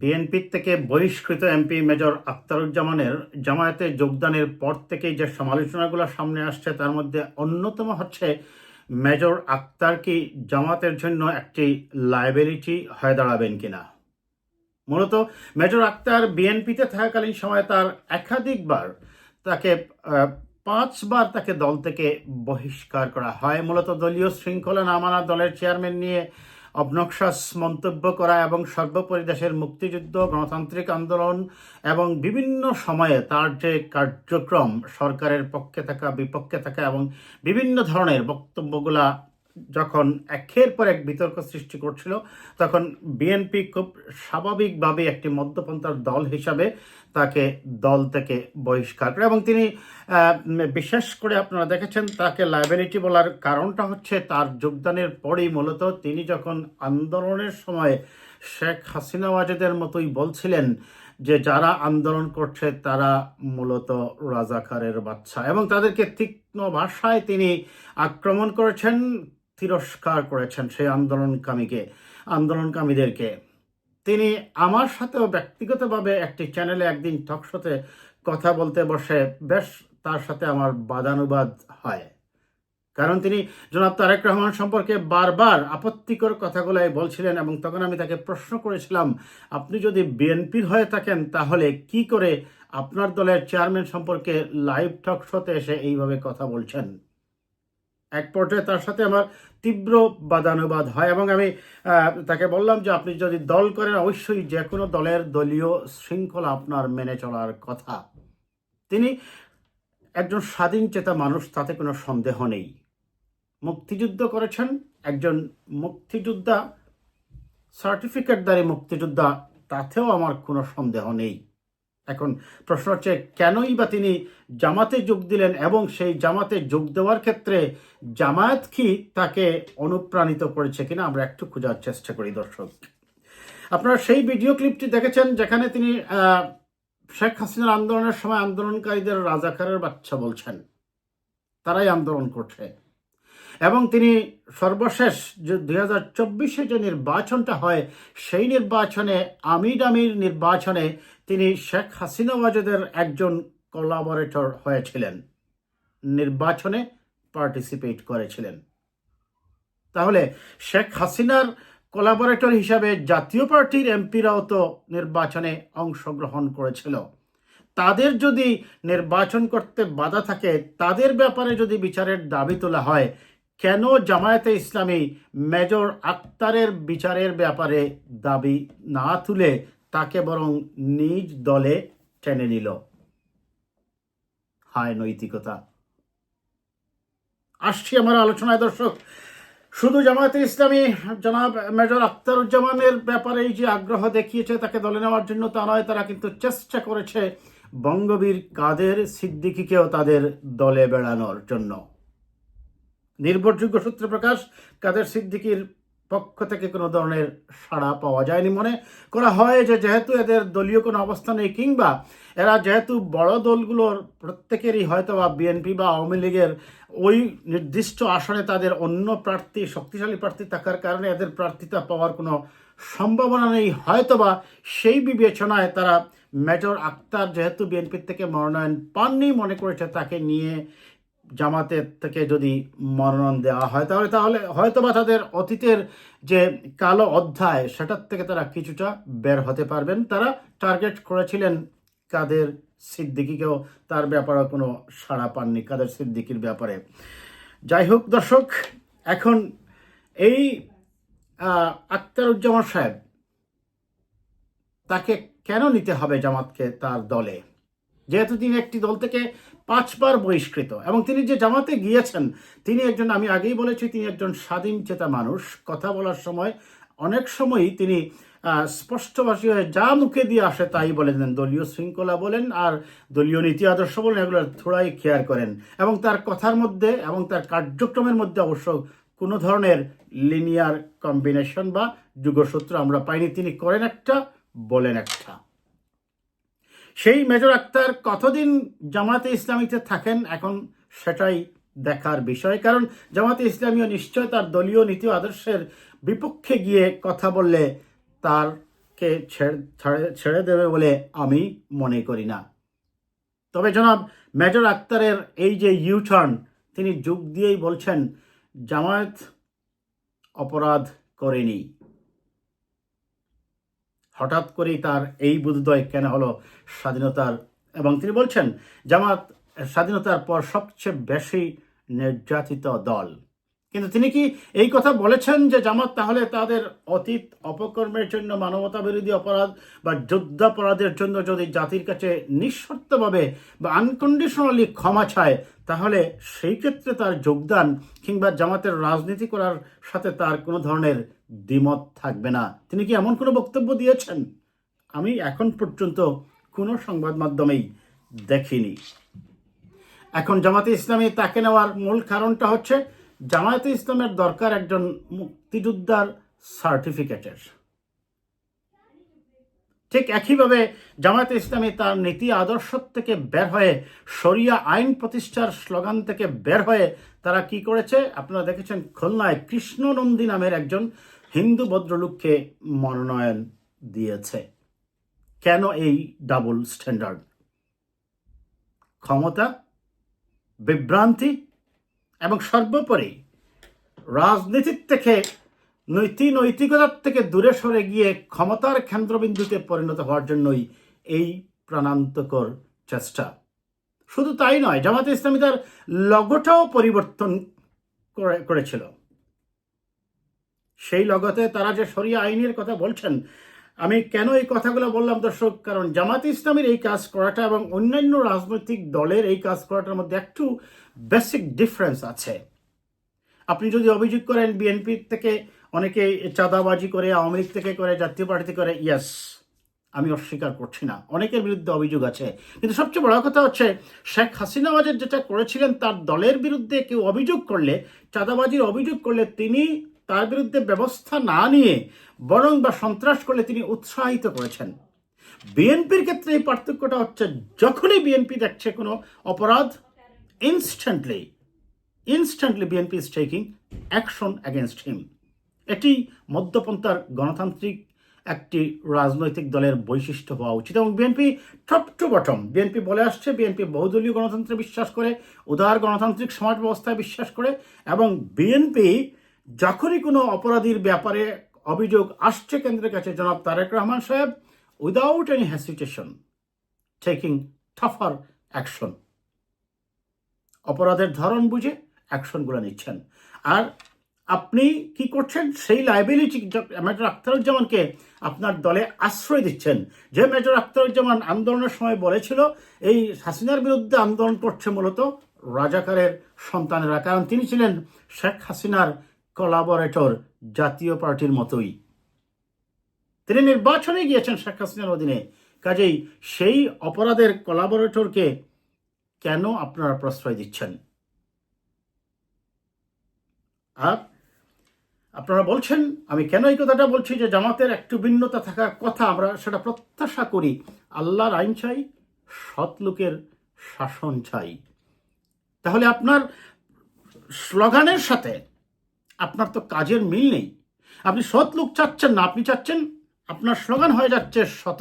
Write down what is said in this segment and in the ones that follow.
বিএনপির থেকে বহিষ্কৃত এমপি মেজর আখতারুজ্জামানের জামায়াতে যোগদানের পর থেকেই যে সমালোচনাগুলো সামনে আসছে, তার মধ্যে অন্যতম হচ্ছে মেজর আক্তার কি জামাতের জন্য একটি লাইবিলিটি হয়ে দাঁড়াবেন কিনা? মূলত মেজর আক্তার বিএনপিতে থাকাকালীন সময় তার একাধিকবার তাকে পাঁচবার তাকে দল থেকে বহিষ্কার করা হয়। মূলত দলীয় শৃঙ্খলা না মানা দলের চেয়ারম্যান নিয়ে অবনক্সাস মন্তব্য করা এবং সর্বোপরি দেশের মুক্তিযুদ্ধ, গণতান্ত্রিক আন্দোলন এবং বিভিন্ন সময়ে তার যে কার্যক্রম সরকারের পক্ষে থাকা, বিপক্ষে থাকা এবং বিভিন্ন ধরনের বক্তব্যগুলা যখন একের পর এক বিতর্ক সৃষ্টি করছিল, তখন বিএনপি খুব স্বাভাবিকভাবে একটি মধ্যপন্থার দল হিসাবে তাকে দল থেকে বহিষ্কার করে এবং তিনি বিশেষ করে আপনারা দেখেছেন তাকে লাইবিলিটি বলার কারণটা হচ্ছে তার যোগদানের পরেই মূলত তিনি যখন আন্দোলনের সময় শেখ হাসিনা ওয়াজেদের মতোই বলছিলেন যে যারা আন্দোলন করছে তারা মূলত রাজাকারের বাচ্চা এবং তাদেরকে তীক্ষ্ণ ভাষায় তিনি আক্রমণ করেছেন। তিরস্কার করেছেন সেই আন্দোলনকামীকে, আন্দোলনকামীদেরকে। তিনি আমার সাথেও ব্যক্তিগতভাবে একটি চ্যানেলে একদিন টকশোতে কথা বলতে বসে বেশ তার সাথে আমার বাদানুবাদ হয়। কারণ তিনি জনাব তারেক রহমান সম্পর্কে বারবার আপত্তিকর কথাগুলাই বলছিলেন এবং তখন আমি তাকে প্রশ্ন করেছিলাম, আপনি যদি বিএনপির হয়ে থাকেন তাহলে কি করে আপনার দলের চেয়ারম্যান সম্পর্কে লাইভ টক শোতে এসে এইভাবে কথা বলছেন? এক পর্যায়ে তার সাথে আমার তীব্র বাদানুবাদ হয় এবং আমি তাকে বললাম যে আপনি যদি দল করেন, অবশ্যই যে কোনো দলের দলীয় শৃঙ্খলা আপনার মেনে চলার কথা। তিনি একজন স্বাধীন চেতা মানুষ, তাতে কোনো সন্দেহ নেই। মুক্তিযুদ্ধ করেছেন একজন মুক্তিযোদ্ধা সার্টিফিকেটধারী মুক্তিযোদ্ধা, তাতেও আমার কোনো সন্দেহ নেই। এখন প্রশ্ন হচ্ছে, কেনই বা তিনি জামাতে যোগ দিলেন এবং সেই জামাতে যোগ দেওয়ার ক্ষেত্রে জামায়াত কি তাকে অনুপ্রাণিত করেছে কিনা আমরা একটু খোঁজার চেষ্টা করি, দর্শক। আপনারা সেই ভিডিও ক্লিপটি দেখেছেন যেখানে তিনি শেখ হাসিনার আন্দোলনের সময় আন্দোলনকারীদের রাজাকারের বাচ্চা বলছেন। তারাই আন্দোলন করছে। এবং তিনি সর্বশেষ যে দুই হাজার চব্বিশে যে নির্বাচনটা হয়, সেই নির্বাচনে, আমির আমির নির্বাচনে তিনি শেখ হাসিনা ওয়াজেদের একজন কোলাবরেটর হয়েছিলেন। নির্বাচনে পার্টিসিপেট করেছিলেন। তাহলে শেখ হাসিনার কোলাবরেটর হিসাবে জাতীয় পার্টির এমপিরাও তো নির্বাচনে অংশগ্রহণ করেছিল। তাদের যদি নির্বাচন করতে বাধা থাকে, তাদের ব্যাপারে যদি বিচারের দাবি তোলা হয় কেন জামায়াতে ইসলামী মেজর আক্তারের বিচারের ব্যাপারে দাবি না তুলে তাকে বরং নিজ দলে টেনে নিল? হায় নৈতিকতা। আসছি আমার আলোচনায়, দর্শক। শুধু জামায়াতে ইসলামী জনাব মেজর আখতারুজ্জামানের ব্যাপারে যে আগ্রহ দেখিয়েছে তাকে দলে নেওয়ার জন্য তা নয়, তারা কিন্তু চেষ্টা করেছে বঙ্গবীর কাদের সিদ্দিকিকেও তাদের দলে বেড়ানোর জন্য। নির্ভরযোগ্য সূত্রে প্রকাশ, কাদের সিদ্দিকির পক্ষ থেকে কোনো ধরনের সাড়া পাওয়া যায়নি মনে করা হয় যে যেহেতু এদের দলীয় কোনো অবস্থা নেই কিংবা এরা যেহেতু বড় দলগুলোর প্রত্যেকেরই হয়তো বা বিএনপি বা আওয়ামী লীগের ওই নির্দিষ্ট আসনে তাদের অন্য প্রার্থী, শক্তিশালী প্রার্থী থাকার কারণে এদের প্রার্থিতা পাওয়ার কোনো সম্ভাবনা নেই। হয়তোবা সেই বিবেচনায় তারা মেজর আক্তার যেহেতু বিএনপির থেকে মনোনয়ন পাননি মনে করেছে তাকে নিয়ে জামাতের থেকে যদি মনোনয়ন দেওয়া হয়, তাহলে তাহলে হয়তো বা তাদের অতীতের যে কালো অধ্যায়, সেটার থেকে তারা কিছুটা বের হতে পারবেন। তারা টার্গেট করেছিলেন কাদের সিদ্দিকিকেও, তার ব্যাপারে কোনো সাড়া পাননি কাদের সিদ্দিকির ব্যাপারে। যাই হোক দর্শক, এখন এই আখতারুজ্জামান সাহেব, তাকে কেন নিতে হবে জামাতকে তার দলে? যেহেতু তিনি একটি দল থেকে পাঁচবার বহিষ্কৃত, এবং তিনি যে জামাতে গিয়েছেন, তিনি একজন, আমি আগেই বলেছি, তিনি একজন স্বাধীন চেতা মানুষ। কথা বলার সময় অনেক সময়ই তিনি স্পষ্টভাষী হয়ে যা মুখে দিয়ে আসে তাই বলে দেন। দলীয় শৃঙ্খলা বলেন আর দলীয় নীতি আদর্শ বলেন, এগুলো থোড়াই খেয়ার করেন। এবং তার কথার মধ্যে এবং তার কার্যক্রমের মধ্যে অবশ্য কোনো ধরনের লিনিয়ার কম্বিনেশন বা যুগসূত্র আমরা পাইনি। তিনি করেন একটা, বলেন একটা। সেই মেজর আক্তার কতদিন জামাতে ইসলামীতে থাকেন এখন সেটাই দেখার বিষয়। কারণ জামাতে ইসলামীও নিশ্চয় তার দলীয় নীতি আদর্শের বিপক্ষে গিয়ে কথা বললে তার জামাতকে ছেড়ে- ছেড়ে- ছেড়ে দেবে বলে আমি মনে করি না। তবে জনাব মেজর আক্তারের এই যে ইউটার্ন তিনি যোগ দিয়েই বলছেন, জামায়াত অপরাধ করেনি। হঠাৎ করেই তার এই বুধদয় কেন হলো স্বাধীনতার, এবং তিনি বলছেন, জামাত স্বাধীনতার পর সবচেয়ে বেশি নির্যাতিত দল। কিন্তু তিনি কি এই কথা বলেছেন যে জামাত তাহলে তাদের অতীত অপকর্মের জন্য মানবতা বিরোধী অপরাধ বা যুদ্ধাপরাধের জন্য যদি জাতির কাছে নিঃশর্তভাবে বা আনকন্ডিশনালি ক্ষমা চায়, তাহলে সেই ক্ষেত্রে তার যোগদান কিংবা জামাতের রাজনীতি করার সাথে তার কোনো ধরনের দ্বিমত থাকবে না। তিনি কি এমন কোনো বক্তব্য দিয়েছেন? আমি এখন পর্যন্ত কোনো সংবাদ মাধ্যমেই দেখিনি। এখন জামাতে ইসলামী তাকে নেওয়ার মূল কারণটা হচ্ছে জামায়াতে ইসলামের দরকার একজন মুক্তিযোদ্ধার সার্টিফিকেটের। ঠিক একইভাবে জামায়াতে ইসলামী তার নীতি আদর্শ থেকে বের হয়ে, শরিয়া আইন প্রতিষ্ঠার স্লোগান থেকে বের হয়ে তারা কি করেছে? আপনারা দেখেছেন খুলনায় কৃষ্ণনন্দী নামের একজন হিন্দু ভদ্রলোককে মনোনয়ন দিয়েছে। কেন এই ডাবল স্ট্যান্ডার্ড ক্ষমতা? বিভ্রান্তি? এবং সর্বোপরি রাজনীতির থেকে নৈতিক নৈতিকতার থেকে দূরে সরে গিয়ে ক্ষমতার কেন্দ্রবিন্দুতে পরিণত হওয়ার জন্যই এই প্রাণান্তকর চেষ্টা। শুধু তাই নয় জামাতে ইসলামী তার লগটাও পরিবর্তন করে, করেছিল। সেই লগতে তারা যে সরিয়া আইনের কথা বলছেন আমি কেন এই কথাগুলো বললাম, দর্শক? কারণ জামাতে ইসলামের এই কাজ করাটা এবং অন্যান্য রাজনৈতিক দলের এই কাজ করাটার মধ্যে একটু বেসিক ডিফারেন্স আছে। আপনি যদি অভিযোগ করেন বিএনপি থেকে অনেকে চাঁদাবাজি করে, আওয়ামী লীগ থেকে করে, জাতীয় পার্টি করে ইয়াস আমি অস্বীকার করছি না। অনেকের বিরুদ্ধে অভিযোগ আছে। কিন্তু সবচেয়ে বড় কথা হচ্ছে, শেখ হাসিনা যেটা করেছিলেন, তার দলের বিরুদ্ধে কেউ অভিযোগ করলে, চাঁদাবাজির অভিযোগ করলে তিনি তার বিরুদ্ধে ব্যবস্থা না নিয়ে বরং বা সন্ত্রাস করলে তিনি উৎসাহিত করেছেন। বিএনপির ক্ষেত্রে এই পার্থক্যটা হচ্ছে, যখনই বিএনপি দেখছে কোনো অপরাধ instantly instantly BNP is taking action against him এটি মধ্যপন্থার গণতান্ত্রিক একটি রাজনৈতিক দলের বৈশিষ্ট্য হওয়া উচিত এবং BNP top to bottom BNP বলে আসছে, বিএনপি বহুদলীয় গণতন্ত্রে বিশ্বাস করে, উদার গণতান্ত্রিক সমাজ ব্যবস্থায় বিশ্বাস করে এবং বিএনপি যখনই কোনো অপরাধীর ব্যাপারে অভিযোগ আসছে কেন্দ্রের কাছে, জনাব তারেক রহমান সাহেব without any hesitation taking tougher action অপরাধের ধরন বুঝে অ্যাকশনগুলো নিচ্ছেন। আর আপনি কি করছেন? সেই লাইবিলিটি মেজর আখতারুজ্জামানকে আপনার দলে আশ্রয় দিচ্ছেন, যে মেজর আখতারুজ্জামান আন্দোলনের সময় বলেছিল, এই হাসিনার বিরুদ্ধে আন্দোলন করছে মূলত রাজাকারের সন্তানেরা, কারণ তিনি ছিলেন শেখ হাসিনার কলাবরেটর জাতীয় পার্টির মতোই। তিনি নির্বাচনে গিয়েছেন শেখ হাসিনার অধীনে। কাজেই সেই অপরাধের কলাবরেটরকে কেন আপনারা প্রশ্রয় দিচ্ছেন? আর আপনারা বলছেন, আমি কেন এই কথাটা বলছি যে জামাতের একটু ভিন্নতা থাকার কথা আমরা সেটা প্রত্যাশা করি। আল্লাহর আইন চাই, সৎ লোকের শাসন চাই। তাহলে আপনার স্লোগানের সাথে আপনার তো কাজের মিল নেই। আপনি সৎ লোক চাচ্ছেন না, আপনি চাচ্ছেন আপনার স্লোগান হয়ে যাচ্ছে শত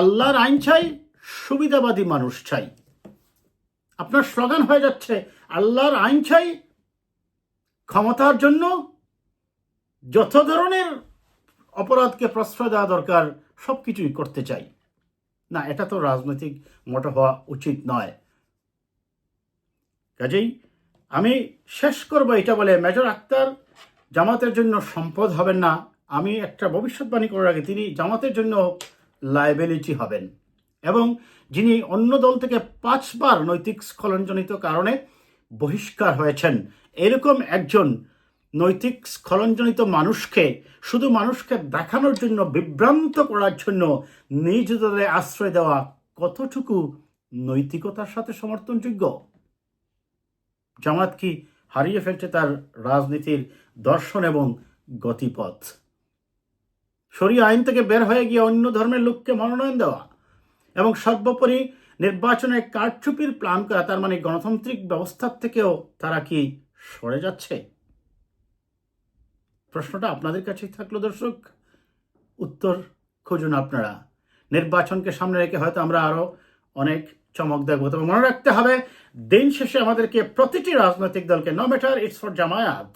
আল্লাহর আইন চাই, সুবিধাবাদী মানুষ চাই। আপনার স্লোগান হয়ে যাচ্ছে আল্লাহর আইন চাই, ক্ষমতার জন্য যত ধরনের অপরাধকে প্রশ্রয় দেওয়া দরকার সব কিছুই করতে চাই। না, এটা তো রাজনৈতিক মোটো হওয়া উচিত নয়। কাজেই আমি শেষ করব, এটা বলে মেজর আক্তার জামাতের জন্য সম্পদ হবেন না, আমি একটা ভবিষ্যৎবাণী করার আগে তিনি জামাতের জন্য লাইবিলিটি হবেন। এবং যিনি অন্য দল থেকে পাঁচবার নৈতিক স্খলনজনিত কারণে বহিষ্কার হয়েছেন, এরকম একজন নৈতিক স্খলনজনিত মানুষকে, শুধু মানুষকে দেখানোর জন্য, বিভ্রান্ত করার জন্য নিজ দলে আশ্রয় দেওয়া কতটুকু নৈতিকতার সাথে সমর্থনযোগ্য? জামাত কি হারিয়ে ফেলছে তার রাজনীতির দর্শন এবং গতিপথ? শরীয় আইন থেকে বের হয়ে গিয়ে অন্য ধর্মের লোককে মনোনয়ন দেওয়া এবং সর্বোপরি নির্বাচনে কারচুপির প্ল্যান করা, তার মানে গণতান্ত্রিক ব্যবস্থার থেকেও তারা কি সরে যাচ্ছে? প্রশ্নটা আপনাদের কাছেই থাকল দর্শক। উত্তর খুঁজুন আপনারা। নির্বাচনকে সামনে রেখে হয়তো আমরা আরও অনেক চমক দেখব। তবে মনে রাখতে হবে, দিন শেষে আমাদেরকে প্রতিটি রাজনৈতিক দলকে no matter it's for Jamaat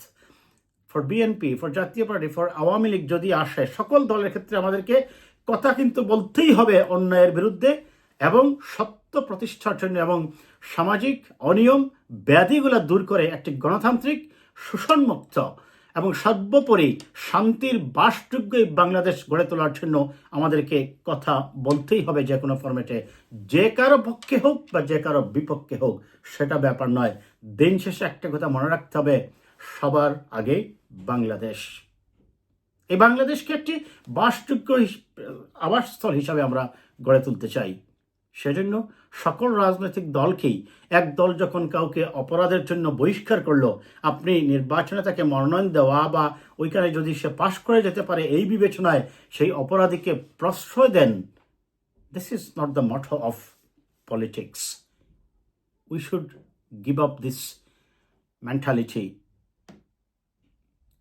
for BNP for Jatiya Party for Awami League যদি আসে, সকল দলের ক্ষেত্রে আমাদেরকে কথা কিন্তু বলতেই হবে অন্যায়ের বিরুদ্ধে এবং সত্য প্রতিষ্ঠার জন্য এবং সামাজিক অনিয়ম, ব্যাধিগুলো দূর করে একটি গণতান্ত্রিক শোষণমুক্ত এবং সর্বোপরি শান্তির বাসযোগ্য বাংলাদেশ গড়ে তোলার জন্য আমাদেরকে কথা বলতেই হবে যে কোনো ফরম্যাটে যে কারও পক্ষে হোক বা যে কারও বিপক্ষে হোক, সেটা ব্যাপার নয়। দিন শেষে একটা কথা মনে রাখতে হবে, সবার আগে বাংলাদেশ। এই বাংলাদেশকে একটি বাসযোগ্য আবাসস্থল হিসাবে আমরা গড়ে তুলতে চাই। সেজন্য সকল রাজনৈতিক দলকেই এক দল যখন কাউকে অপরাধের জন্য বহিষ্কার করল, আপনি নির্বাচনে তাকে মনোনয়ন দেওয়া বা ওইখানে যদি সে পাশ করে যেতে পারে এই বিবেচনায় সেই অপরাধীকে প্রশ্রয় দেন this is not the math of politics we should give up this mentality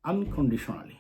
unconditionally